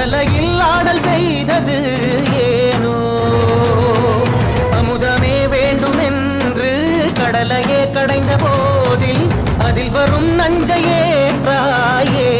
கடலையில் ஆடல் செய்தது ஏனோ? அமுதமே வேண்டும் என்று கடலையே கடைந்த போதில் அதில் வரும் நஞ்சையே ராயே.